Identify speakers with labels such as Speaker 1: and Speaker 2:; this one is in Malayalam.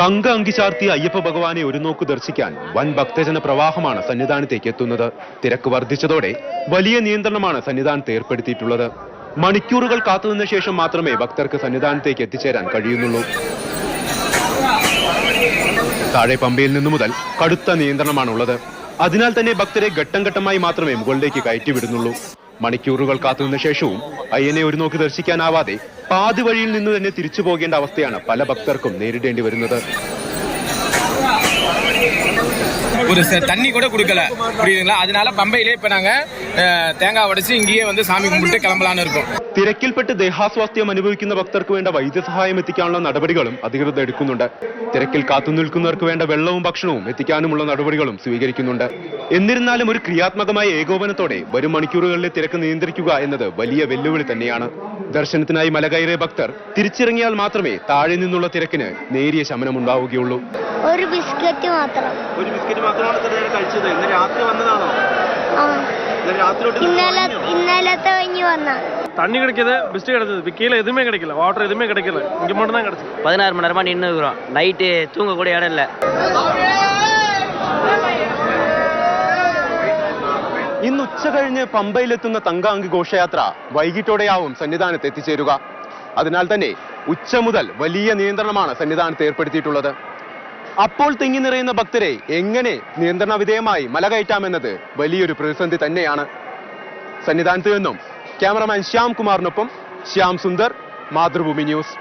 Speaker 1: തങ്ക അങ്കി ചാർത്തിയ അയ്യപ്പ ഭഗവാനെ ഒരു നോക്ക് ദർശിക്കാൻ വൻ ഭക്തജന പ്രവാഹമാണ് സന്നിധാനത്തേക്ക് എത്തുന്നത്. തിരക്ക് വർദ്ധിച്ചതോടെ വലിയ നിയന്ത്രണമാണ് സന്നിധാനത്ത് ഏർപ്പെടുത്തിയിട്ടുള്ളത്. മണിക്കൂറുകൾ കാത്തുനിന്ന ശേഷം മാത്രമേ ഭക്തർക്ക് സന്നിധാനത്തേക്ക് എത്തിച്ചേരാൻ കഴിയുന്നുള്ളൂ. താഴെ പമ്പയിൽ നിന്നു മുതൽ കടുത്ത നിയന്ത്രണമാണുള്ളത്. അതിനാൽ തന്നെ ഭക്തരെ ഘട്ടം ഘട്ടമായി മാത്രമേ മുകളിലേക്ക് കയറ്റിവിടുന്നുള്ളൂ മണിക്കൂറുകൾ കാത്തുനിന്ന ശേഷവും അയ്യനെ ഒരു നോക്ക് ദർശിക്കാനാവാതെ പാതി വഴിയിൽ നിന്ന് തന്നെ തിരിച്ചു പോകേണ്ട അവസ്ഥയാണ് പല ഭക്തർക്കും നേരിടേണ്ടി വരുന്നത്
Speaker 2: ஒரு ச- தண்ணி கூட கொடுக்கல புரியுதுங்களா அதனால பம்பையிலே இப்ப நாங்க அஹ், தேங்காய் உடைச்சு இங்கேயே வந்து சாமி கும்பிட்டு கிளம்பலான்னு இருக்கோம்
Speaker 1: തിരക്കിൽപ്പെട്ട് ദേഹാസ്വാസ്ഥ്യം അനുഭവിക്കുന്ന ഭക്തർക്ക് വേണ്ട വൈദ്യസഹായം എത്തിക്കാനുള്ള നടപടികളും അധികൃതർ എടുക്കുന്നുണ്ട് തിരക്കിൽ കാത്തുനിൽക്കുന്നവർക്ക് വേണ്ട വെള്ളവും ഭക്ഷണവും എത്തിക്കാനുമുള്ള നടപടികളും സ്വീകരിക്കുന്നുണ്ട് എന്നിരുന്നാലും ഒരു ക്രിയാത്മകമായ ഏകോപനത്തോടെ വരും മണിക്കൂറുകളിലെ തിരക്ക് നിയന്ത്രിക്കുക എന്നത് വലിയ വെല്ലുവിളി തന്നെയാണ് ദർശനത്തിനായി മല കയറിയ ഭക്തർ തിരിച്ചിറങ്ങിയാൽ മാത്രമേ താഴെ നിന്നുള്ള തിരക്കിന് നേരിയ ശമനമുണ്ടാവുകയുള്ളൂ
Speaker 3: ഒരു ബിസ്ക്കറ്റ് മാത്രം
Speaker 1: ഒരു ബിസ്ക്കറ്റ് മാത്രമാണ് കഴിച്ചത് ഇന്ന് രാത്രി വന്നതാണോ
Speaker 3: ആ
Speaker 1: ഇന്നലെ രാത്രി
Speaker 3: ഇന്നലെ ഇന്നലത്തെ കഴിഞ്ഞ് വന്ന
Speaker 4: தண்ணி கிடைக்குது பிஸ்ட் கிடைச்சது இப்போ கீழே எதுவுமே கிடைக்கல வாட்டர் எதுவுமே கிடைக்கல இங்கே மட்டும் தான் கிடைச்சது
Speaker 5: பதினாறு மணி நேரமா நின்று இருக்கிறோம் நைட்டு தூங்க கூட இடம் இல்லை
Speaker 1: ഇന്ന് ഉച്ച കഴിഞ്ഞ് പമ്പയിലെത്തുന്ന തങ്കാങ്കി ഘോഷയാത്ര വൈകിട്ടോടെയാവും സന്നിധാനത്ത് എത്തിച്ചേരുക അതിനാൽ തന്നെ ഉച്ച മുതൽ വലിയ നിയന്ത്രണമാണ് സന്നിധാനത്ത് ഏർപ്പെടുത്തിയിട്ടുള്ളത് അപ്പോൾ തിങ്ങി നിറയുന്ന ഭക്തരെ എങ്ങനെ നിയന്ത്രണ വിധേയമായി മല കയറ്റാമെന്നത് വലിയൊരു പ്രതിസന്ധി തന്നെയാണ്. സന്നിധാനത്ത് നിന്നും ക്യാമറമാൻ ശ്യാം കുമാറിനൊപ്പം ശ്യാം സുന്ദർ മാതൃഭൂമി ന്യൂസ്.